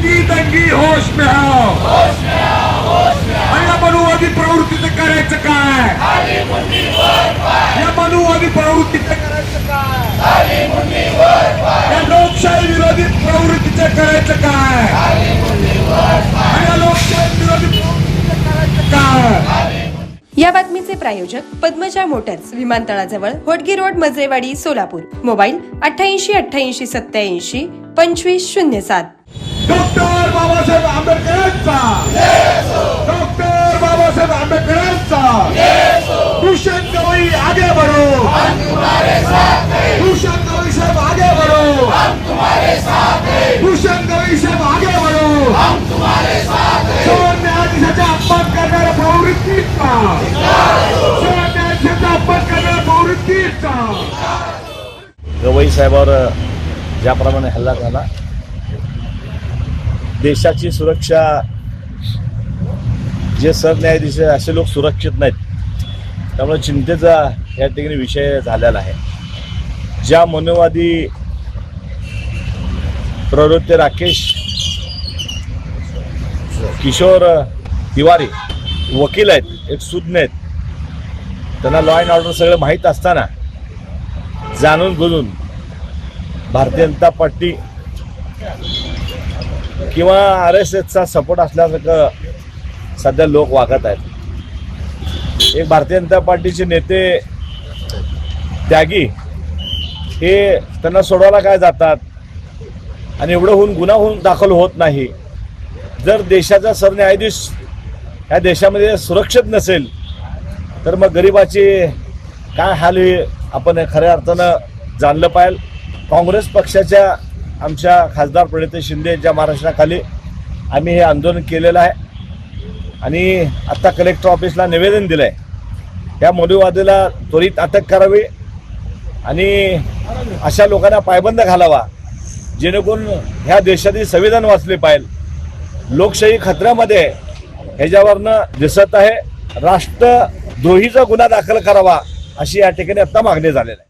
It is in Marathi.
दंगी दंगी होश में आओ या मनुवादी प्रवृत्तीचं करायचं काय? या मनुवादी प्रवृत्तीचं करायचं काय? या लोकशाही विरोधी प्रवृत्तीचं करायचं काय? आणि या लोकशाही विरोधी प्रवृत्तीचं करायचं काय? या बातमीचे प्रायोजक पद्मजा मोटर्स विमानतळाजवळ होटगी रोड मजरेवाडी सोलापूर. मोबाईल अठ्ठ्याऐंशी अठ्ठ्याऐंशी सत्याऐंशी पंचवीस शून्य सात. डॉक्टर बाबा बाबासाहेब आंबेडकरांचा. डॉक्टर बाबासाहेब आंबेडकरांचा. भूषण गवई आगे बढ़ो. भूषण गवई साहेब आगे बढ़ो. भूषण गवई साहेब आगे बढ़ो. अपमान करणाऱ्या गवई साहेबावर ज्याप्रमाणे हल्ला झाला देशाची सुरक्षा जे सरन्यायाधीश असे लोक सुरक्षित नाहीत. त्यामुळे चिंतेचा या ठिकाणी विषय झालेला आहे. ज्या मनोवादी प्रवृत्त राकेश किशोर तिवारी वकील आहेत एक सुज्ञ आहेत त्यांना लॉ अँड ऑर्डर सगळं माहीत असताना जाणून बुजून भारतीय जनता पार्टी किंवा आर एस एसचा सपोर्ट असल्यासारखं सध्या लोक वागत आहेत. एक भारतीय जनता पार्टीचे नेते त्यागी हे त्यांना सोडवायला काय जातात? आणि एवढं होऊन गुन्हा होऊन दाखल होत नाही. जर देशाचा सरन्यायाधीश या देशामध्ये सुरक्षित नसेल तर मग गरिबाची काय हाल हे आपण खऱ्या अर्थानं जाणलं पाहिजे. काँग्रेस पक्षाच्या आमच्या खासदार प्रणित शिंदे यांच्या महाराष्ट्राखाली आम्ही हे आंदोलन केलेलं आहे. आणि आत्ता कलेक्टर ऑफिसला निवेदन दिलं आहे या मोदीवादीला त्वरित अटक करावी आणि अशा लोकांना पायबंद घालावा. जेणेकरून ह्या देशातील संविधान वाचले पाहिजे. लोकशाही खतऱ्यामध्ये ह्याच्यावरनं दिसत आहे. राष्ट्रद्रोहीचा गुन्हा दाखल करावा अशी या ठिकाणी आत्ता मागणी झालेली आहे.